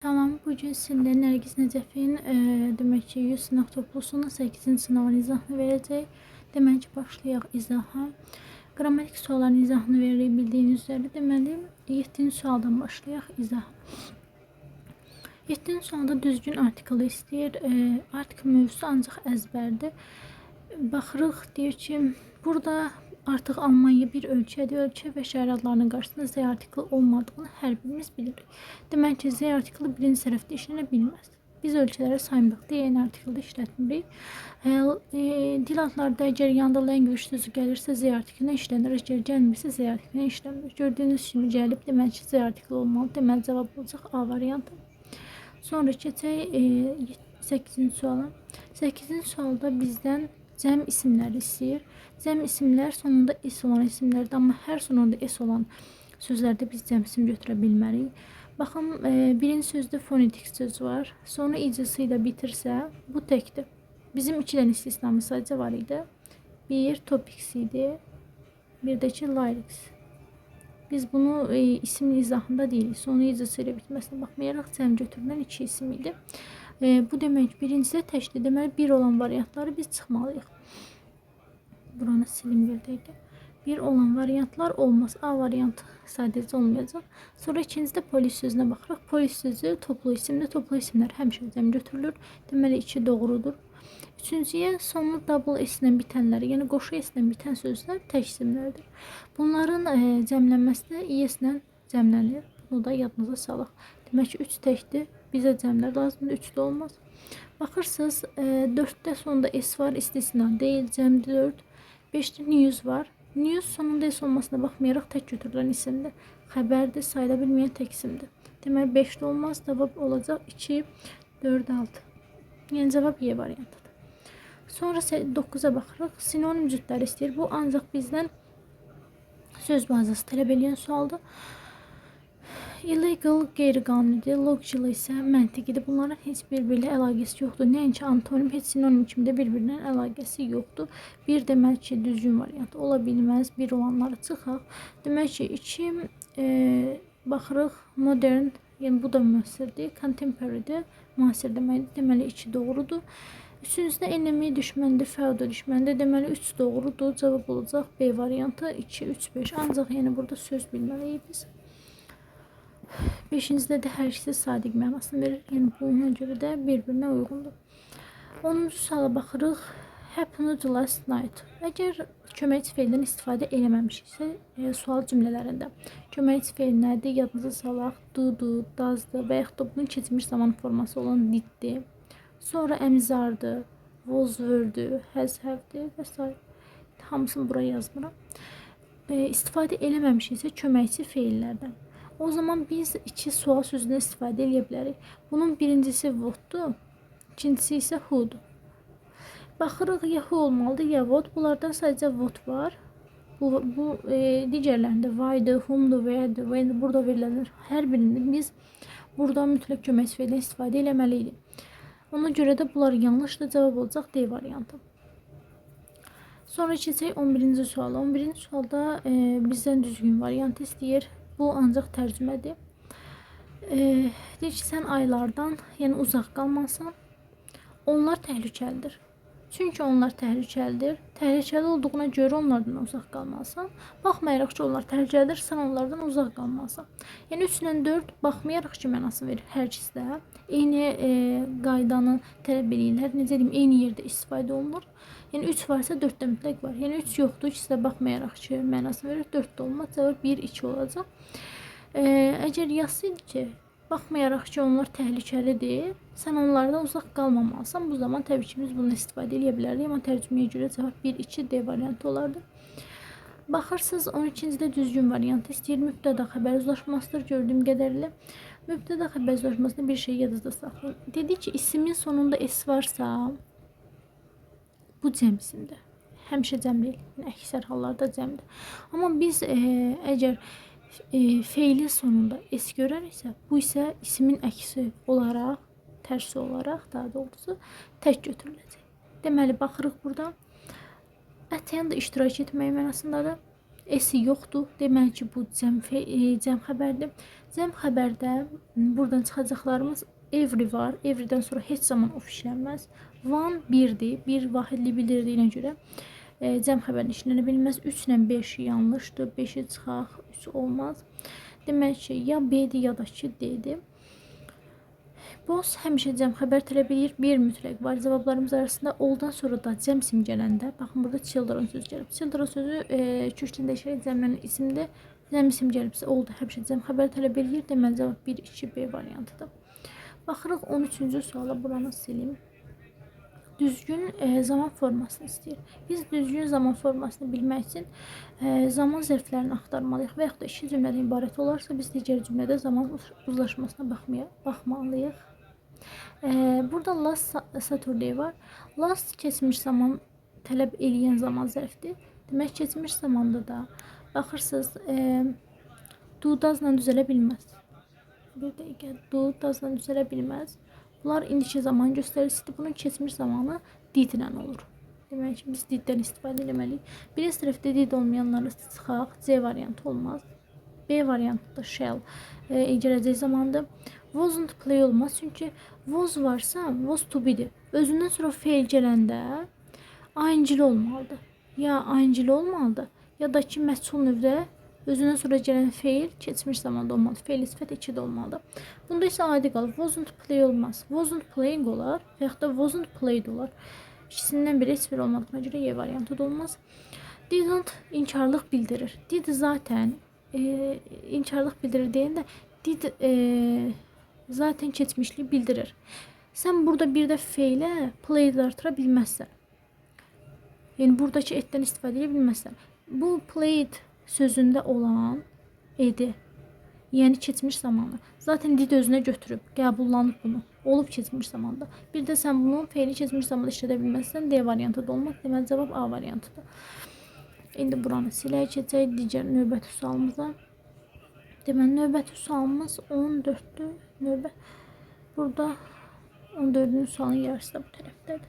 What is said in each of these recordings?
Tamam, bugün sizinle Nergiz Necəfin e, demək ki, 100 sınaq toplusunun 8-ci sınavın izahını verəcək. Demək ki, başlayaq izaha. Qrammatik sualların izahını veririk bildiyiniz üzere. Deməli, 7-ci sualdan başlayaq izaha. 7-ci sualda düzgün artiklı istəyir. E, artikl mövzusu ancaq əzbərdir. Baxırıq, deyir ki, burada artıq Almanya bir ölkədir. Ölkə və şəhər adlarının qarşısında Z artikli olmadığını hər birimiz bilirik. Demək ki, Z artikli birinci sərəfdə işlənə bilməz. Biz ölkələrə saymırıq deyə yeni artikldə işlətmirik. E, e, dil adlarda əgər yanında language sözü gəlirsə Z artiklinə işlənir. Əgər gəlmirsə Z artiklinə işlənmir. Gördüyünüz kimi gəlib demək ki, Z artikli olmalı. Deməli cavab olacaq A variantı. Sonra keçək e, 8-ci suala. 8-ci sualda bizdən cəm isimləri istəyir. Cəm isimlər sonunda s olan isimlərdir, amma hər sonunda s olan sözlərdə biz cəm isim götürə bilmərik. Baxın, e, birinci sözdə fonetik söz var. Sonra icrası ilə bitirsə, bu təkdir. Bizim iki dənə istisnamız sadəcə var idi. Bir topics idi. Bir də ki lyrics. Biz bunu e, isimli izahında deyirik. Sonu icrası ilə bitməsinə baxmayaraq cəm götürülən iki isim idi. E, bu demək birincisi təkdir. Deməli bir olan variantları biz çıxmalıyıq. Buranı silim bir dəqiqə. Bir olan variantlar olmaz. A variantı sadəcə olmayacaq. Sonra ikincide polis sözünə baxırıq. Polis sözü toplu isimdir. Toplu isimlər həmişə cəm götürülür. Deməli iki doğrudur. Üçüncüyə sonu double s ilə bitənləri, yəni qoşu s ilə bitən sözlər tək. Bunların e, cəmlənməsi də is ilə cəmlənir. Bunu da yadınıza salaq. Demək ki 3 təkdir. Bizə cəmlər lazımdır. 3 də olmaz. Baxırsınız, e, 4-də sonunda s var, istisna deyil, cəmdir 4. 5'te news var. News sonunda s olmasına baxmayaraq tək götürülən isimdir. Xəbərdir, sayıla bilməyən tək isimdir. Deməli 5 olmaz, cavab olacaq 2, 4, 6. Yəni cavab Y variantıdır. Sonra 9-a baxırıq. Sinonim cütləri istəyir. Bu ancaq bizdən söz bazası tələb edən sualdır. Illegal qeyri-qanunidir, logical isə məntiqidir. Bunların heç bir-birilə əlaqəsi yoxdur. Nəinki antonim, heç sinonim kimi də bir-birindən əlaqəsi yoxdur. Bir demək ki, düzgün variant ola bilməz. Bir olanları çıxaq. Demək ki, 2 e, baxırıq modern, yəni bu da müasirdir, contemporarydir, müasir deməkdir. Deməli 2 doğrudur. Üçüncüdə enemy düşməndir, feudal düşməndir. Deməli 3 doğrudur. Cavab olacaq B variantı 2, 3, 5. Ancaq yəni burada söz bilməliyik biz. Beşincide də hər ikisi sadiq mənasını verir. Yəni buna görə də bir-birinə uyğundur. 10-cu suala baxırıq. Happened last night. Əgər köməkçi feildən istifadə eləməmişiksə, e, sual cümlələrində köməkçi feil nədir? Yadınıza salaq. Do-du, does-dı və yaxud da bunun keçmiş zaman forması olan did-di. Sonra əmzardı, was were-dü, has have-di və s. Hamısını bura yazmıram. E, istifadə eləməmişiksə köməkçi feillərdən o zaman biz iki sual sözündən istifadə edə bilərik. Bunun birincisi what'dur, ikincisi isə who'dur. Baxırıq ya who olmalıdır ya what. Bunlardan sadəcə what var. Bu, bu e, digərlərində why'dır, whom'dur, where'dir, when'dir burada verilir. Hər birində biz burada mütləq kömək feildən istifadə etməliydik. Ona görə də bunlar yanlışdır. Cavab olacaq D variantı. Sonra keçək 11-ci suala. 11-ci sualda e, bizdən düzgün variant istəyir. Bu ancaq tərcümədir. E, deyir ki, sən aylardan, yəni uzaq qalmasan, onlar təhlükəlidir. Çünki onlar təhlükəlidir. Təhlükəli olduğuna görə onlardan uzaq qalmalısan. Baxmayaraq ki, onlar təhlükəlidir, sən onlardan uzaq qalmalısan. Yəni 3 ilə 4 baxmayaraq ki, mənası verir hər ikisi də. Eyni e, qaydanı tələb edirlər. Necə deyim, eyni yerdə istifadə olunur. Yəni 3 varsa 4 də mütləq var. Yəni 3 yoxdur, ikisi də baxmayaraq ki, mənasını verir. 4 də olmaz. Cavab 1, 2 olacaq. E, əgər yazsaydı ki, baxmayaraq ki, onlar təhlükəlidir, sən onlardan uzaq qalmamalısan. Bu zaman təbii ki, biz bunu istifadə edə bilərdik, amma tərcüməyə görə cavab 1, 2, D variantı olardı. Baxırsınız 12-cidə düzgün variant istəyir. Mübtəda xəbər uzlaşmasıdır gördüyüm qədərilə. Mübtəda xəbər uzlaşmasında bir şey yadınızda saxlayın. Dedi ki, ismin sonunda s varsa, bu cəmsimdir. Həmişə cəm deyil. Əksər hallarda cəmdir. Amma biz e, əgər e, feilin sonunda s görəriksə, bu isə ismin əksi olaraq, tərsi olaraq daha doğrusu tək götürüləcək. Deməli baxırıq burada. Ətyan da iştirak etmək mənasındadır. S-i yoxdur. Demək ki, bu cəm fe- e, cəm xəbərdir. Cəm xəbərdə buradan çıxacaqlarımız every var. Everydən sonra heç zaman of işlənməz. One 1-dir. 1 vahidli bildirdiyinə görə e, cəm xəbərini işlənə bilməz. 3 ilə 5 yanlışdır. 5-i çıxaq, 3 olmaz. Demək ki, ya B-dir ya da ki D-dir. Boss həmişə cəm xəbər tələb edir. Bir mütləq var. Cavablarımız arasında oldan sonra da cəm simgələndə, baxın burada children sözü gəlib. Children sözü e, kökdən dəyişərək cəmlərin isimdir. Cəm isim gəlibsə oldu. Həmişə cəm xəbər tələb edir. Deməli cavab 1 2 B variantıdır. Baxırıq 13-cü suala buranı silim. Düzgün e, zaman formasını istəyir. Biz düzgün zaman formasını bilmək üçün e, zaman zərflərini axtarmalıyıq və yaxud da iki cümlədən ibarət olarsa biz digər cümlədə zaman uzlaşmasına baxmaya baxmalıyıq. E, burada last Sa- Saturday var. Last keçmiş zaman tələb eləyən zaman zərfdir. Demək keçmiş zamanda da baxırsınız e, do does-la düzələ bilməz. Bir dəqiqə do does-la düzələ bilməz. Bunlar indiki zaman göstəricisidir. Bunun keçmiş zamanı did ilə olur. Demək ki, biz diddən istifadə etməliyik. Birinci tərəfdə did olmayanları çıxaq. C variantı olmaz. B variantı da shall e, gələcək zamandır. Wasn't play olmaz çünki was varsa was to be-dir. Özündən sonra feil gələndə aincili olmalıdır. Ya aincili olmalıdır, ya da ki məchul növdə özündən sonra gələn feil keçmiş zamanda olmalıdır. Feil sifət 2-də olmalıdır. Bunda isə adi qalır. Wasn't play olmaz. Wasn't playing olar və yaxud da wasn't played olar. İkisindən biri heç biri olmadığına görə Y variantı da olmaz. Didn't inkarlıq bildirir. Did zaten e, inkarlıq bildirir deyəndə did e, zaten keçmişliyi bildirir. Sən burada bir də feilə played artıra bilməzsən. Yəni buradakı etdən istifadə edə bilməzsən. Bu played sözündə olan edi. Yəni keçmiş zamanı. Zaten did özünə götürüb, qəbullanıb bunu. Olub keçmiş zamanda. Bir də sən bunu feili keçmiş zamanda işlədə bilməzsən, D variantı da olmaz. Deməli cavab A variantıdır. İndi buranı silək keçək digər növbəti sualımıza. Deməli növbəti sualımız 14-dür. Növbət burada 14-cü sualın yarısı da bu tərəfdədir.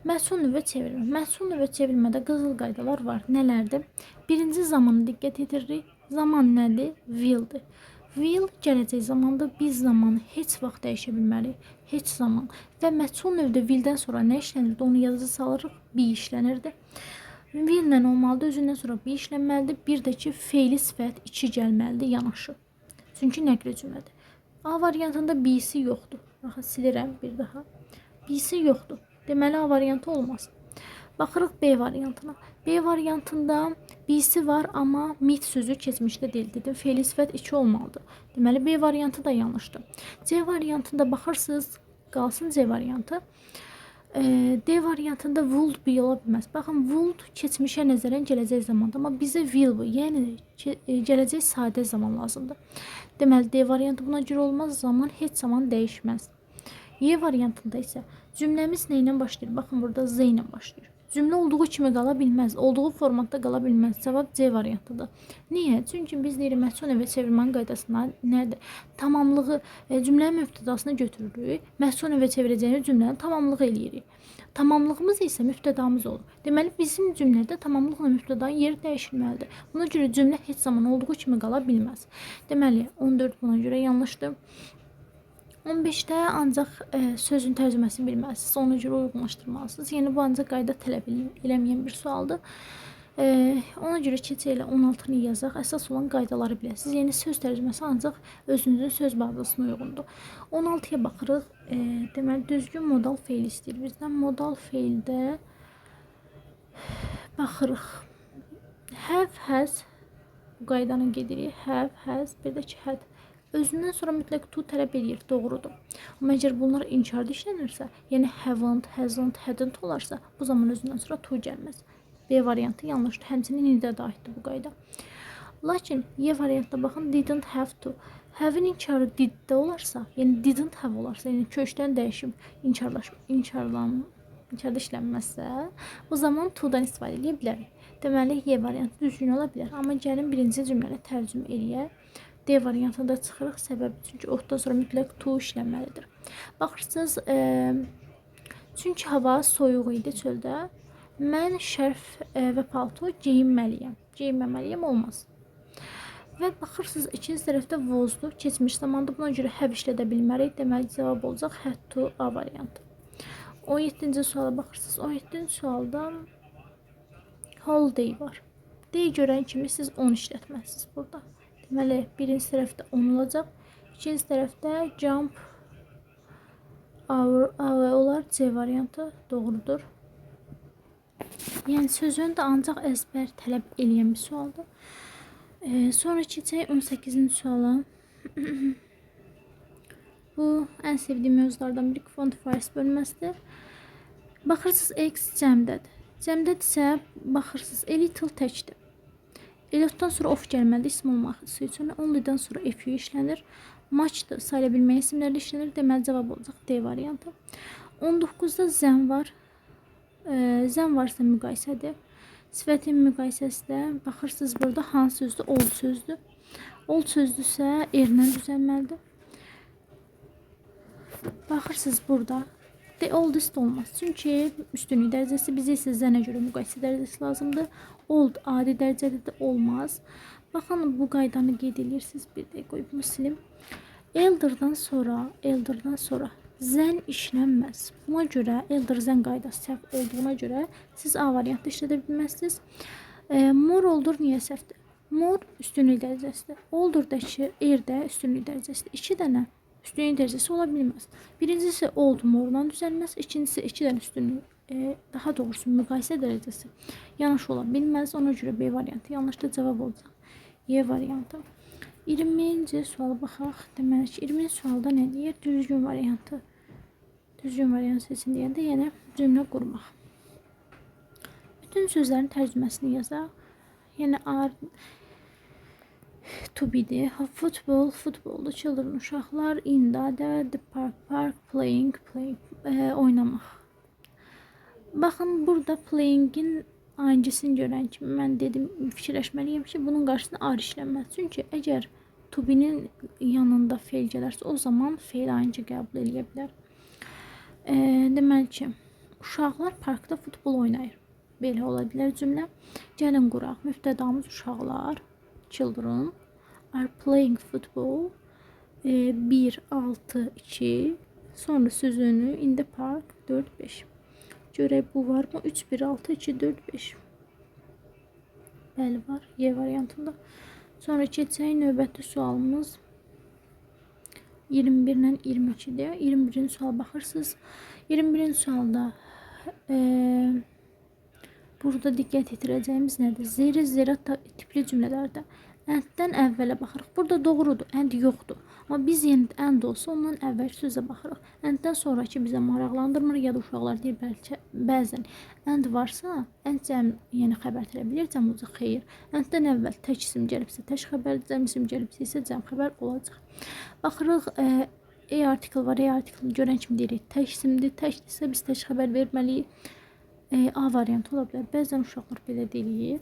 Məhsul növbə çevirmə. Məhsul növbə çevirmədə qızıl qaydalar var. Nələrdir? Birinci zamanı diqqət yetiririk. Zaman nədir? Willdir. Will gələcək zamanda biz zamanı heç vaxt dəyişə bilmərik. Heç zaman. Və məhsul növdə willdən sonra nə işlənirdi? Onu yazı salırıq. Bi işlənirdi. Will-lə olmalıdır. Özündən sonra bi işlənməlidir. Bir də ki, feili sifət 2 gəlməlidir yanaşı. Çünki nəqli cümlədir. A variantında B-si yoxdur. Baxın silirəm bir daha. B-si yoxdur. Deməli A variantı olmaz. Baxırıq B variantına. B variantında B-si var, amma mit sözü keçmişdə deyil dedim. Feili sifət 2 olmalıdır. Deməli B variantı da yanlışdır. C variantında baxırsınız, qalsın C variantı. D variantında would be ola bilməz. Baxın, would keçmişə nəzərən gələcək zamanda, amma bizə will bu, yəni e, gələcək sadə zaman lazımdır. Deməli D variantı buna görə olmaz, zaman heç zaman dəyişməz. Y variantında isə cümləmiz nə ilə başlayır? Baxın burada Z ilə başlayır. Cümlə olduğu kimi qala bilməz, olduğu formatda qala bilməz. Cavab C variantıdır. Niyə? Çünki biz deyirik məhsul və çevirmənin qaydasına nədir? Tamamlığı e, cümlənin mübtədasını götürürük. Məhsul və çevirəcəyimiz cümlənin tamamlığı eləyirik. Tamamlığımız isə mübtədamız olur. Deməli bizim cümlədə tamamlıqla mübtədanın yeri dəyişilməlidir. Buna görə cümlə heç zaman olduğu kimi qala bilməz. Deməli 14 buna görə yanlışdır. 15-də ancaq e, sözün tərcüməsini bilməlisiniz, ona görə uyğunlaşdırmalısınız. Yəni bu ancaq qayda tələb el- eləməyən bir sualdır. E, ona görə keçə ilə 16-nı yazaq. Əsas olan qaydaları biləsiniz. Yəni söz tərcüməsi ancaq özünüzün söz bazasına uyğundur. 16-ya baxırıq. E, deməli düzgün modal feil istəyir bizdən. Modal feildə baxırıq. Have, has qaydanı gedirik. Have, has, bir də ki had. Özündən sonra mütləq to tələb edir, doğrudur. Amma əgər bunlar inkarda işlənirsə, yəni haven't, hasn't, hadn't olarsa, bu zaman özündən sonra to gəlməz. B variantı yanlışdır. Həmçinin indi də aiddir bu qayda. Lakin Y variantına baxın, didn't have to. Have-in inkarı did-də olarsa, yəni didn't have olarsa, yəni kökdən dəyişib inkarlaş, inkarlan, inkarda işlənməzsə, bu zaman to-dan istifadə edə bilərik. Deməli, Y variantı düzgün ola bilər. Amma gəlin birinci cümləni tərcümə eləyək. D variantında çıxırıq səbəbi çünki otdan sonra mütləq to işlənməlidir. Baxırsınız, e, çünki hava soyuq idi çöldə Mən şərf e, və palto geyinməliyəm. Geyinməməliyəm olmaz. Və baxırsınız ikinci tərəfdə vozdur. Keçmiş zamanda buna görə have işlədə bilmərik. Deməli cavab olacaq to A variantı. 17-ci suala baxırsınız. 17-ci sualda holiday var. Day görən kimi siz 10 işlətməsiniz burada. Deməli birinci tərəfdə 10 olacaq. İkinci tərəfdə jump hour olar C variantı doğrudur. Yəni sözün də ancaq əzbər tələb eləyən bir sualdır. Ee, sonra keçək 18-ci suala. Bu ən sevdiyim mövzulardan biri quantifiers bölməsidir. Baxırsınız x cəmdədir. Cəmdədirsə baxırsınız a little təkdir. Elotdan sonra of gəlməli ism olması üçün only'dan sonra f işlənir. Maçdır sayıla bilməyə isimlərlə işlənir. Deməli cavab olacaq D variantı. 19-da zəm var. Ee, zəm varsa müqayisədir. Sifətin müqayisəsi də baxırsınız burada hansı sözdür? Old sözdür. Old sözdürsə erlə düzəlməlidir. Baxırsınız burada the oldest olmaz. Çünki üstünlük dərəcəsi bizə isə zənə görə müqayisə dərəcəsi lazımdır. Old adi dərəcədə də olmaz. Baxın bu qaydanı qeyd edirsiniz. Bir dəqiqə qoyub bunu silim. Elder'dan sonra, elder'dan sonra zən işlənməz. Buna görə elder zən qaydası səhv olduğuna görə siz A variantı işlədə bilməzsiniz. E, mor oldur niyə səhvdir? Mor üstünlük dərəcəsidir. Oldurdakı erdə üstünlük dərəcəsidir. 2 dənə üstünlük dərəcəsi ola bilməz. Birincisi old morla düzəlməz, ikincisi 2 dənə üstünlük e, daha doğrusu müqayisə dərəcəsi yanlış ola bilməz. Ona görə B variantı yanlışdır cavab olacaq. Y variantı. 20-ci suala baxaq. Deməli ki, 20-ci sualda nə deyir? Düzgün variantı. Düzgün variant seçin deyəndə yenə cümlə qurmaq. Bütün sözlərin tərcüməsini yazaq. To. Football, futbolda children uşaqlar, in da the park, park, playing, play, e, oynamaq. Baxın burada playing'in aynısını görən kimi mən dedim fikirləşməliyəm ki, bunun qarşısına ar işlənməz. Çünki əgər to yanında feil gələrsə, o zaman feil aynı qəbul edə bilər. E, deməli ki, uşaqlar parkda futbol oynayır. Belə ola bilər cümlə. Gəlin quraq. Müftədamız uşaqlar, children are playing football. E, 1 6 2 sonra sözünü in the park 4 5. Görək bu var mı? 3 1 6 2 4 5. Bəli var. Y variantında. Sonra keçək növbəti sualımız 21 ilə 22-dir. 21-ci suala baxırsınız. 21-ci sualda eee Burada diqqət yetirəcəyimiz nədir? Zeri zera tipli cümlələrdə ənddən əvvələ baxırıq. Burada doğrudur, ənd yoxdur. Amma biz yenə ənd olsa ondan əvvəl sözə baxırıq. Ənddən sonraki bizə maraqlandırmır ya da uşaqlar deyir bəlkə bəzən ənd varsa, ənd cəm yəni xəbər verə bilir, cəm olacaq xeyir. Ənddən əvvəl tək isim gəlibsə, tək xəbər, cəm isim gəlibsə isə cəm xəbər olacaq. Baxırıq, e, E artikel var, E artikelini görən kimi deyirik, tək isimdir, təkdirsə biz tək xəbər verməliyik. E, A variantı ola bilər. Bəzən uşaqlar belə deyir.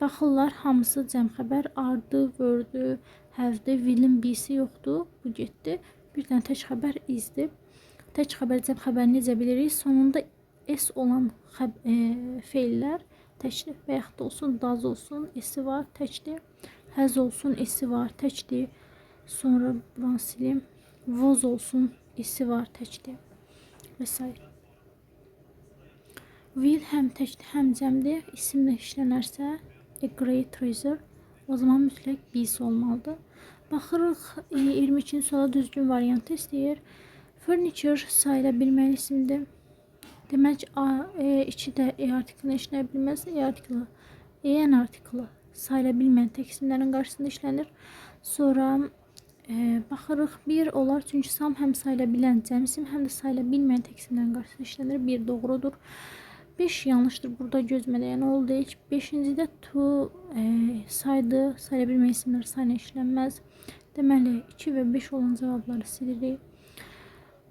Baxırlar hamısı cəm xəbər ardı, vördü, həvdi, vilin bisi yoxdur. Bu getdi. Bir dənə tək xəbər izdir. Tək xəbər cəm xəbər necə bilirik? Sonunda s olan xəb e, feillər təkdir və olsun daz olsun, s-i var, təkdir. Həz olsun, s-i var, təkdir. Sonra buranı silim. Voz olsun, s-i var, təkdir. Və. Will həm təkdir, həm cəmdir. İsimlə işlənərsə a great treasure o zaman mütləq bis olmalıdır. Baxırıq e, 22-ci suala düzgün variantı istəyir. Furniture sayıla bilməli isimdir. Demək A, E, 2 də E artiklini işləyə bilməz. E artiklı, EN artiklı sayıla bilməyən tək isimlərin qarşısında işlənir. Sonra e, baxırıq 1 olar çünki sam həm sayıla bilən cəm isim, həm də sayıla bilməyən tək isimlərin qarşısında işlənir. 1 doğrudur. 5 yanlıştır. Burada gözləməyə nə oldu? Heç 5-cidə to e, saydı, sayıla bilmə isimlər sayına işlənməz. Deməli 2 və 5 olan cavabları silirik.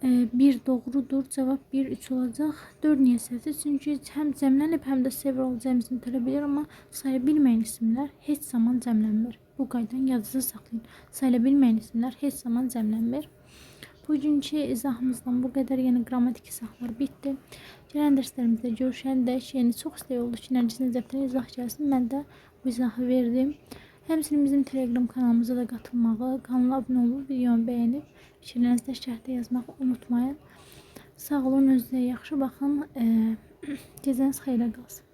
E, 1 doğrudur. Cavab 1 3 olacaq. 4 niyə səhvdir? Çünki həm cəmlənib, həm də several cəmsini tələb edir, amma sayıla bilməyən isimlər heç zaman cəmlənmir. Bu qaydanı yadınızda saxlayın. Sayıla bilməyən isimlər heç zaman cəmlənmir. Bugünkü izahımızdan bu qədər yeni qrammatik izahlar bitdi. Gələn dərslərimizdə görüşəndək yeni çox istək oldu ki, Nərgisin zəfərinə izah gəlsin. Mən də bu izahı verdim. Həmçinin bizim Telegram kanalımıza da qatılmağı, kanala abunə olub, videomu bəyənib, fikirlərinizi də şərhdə yazmağı unutmayın. Sağ olun, özünüzə yaxşı baxın. Gecəniz xeyrə qalsın.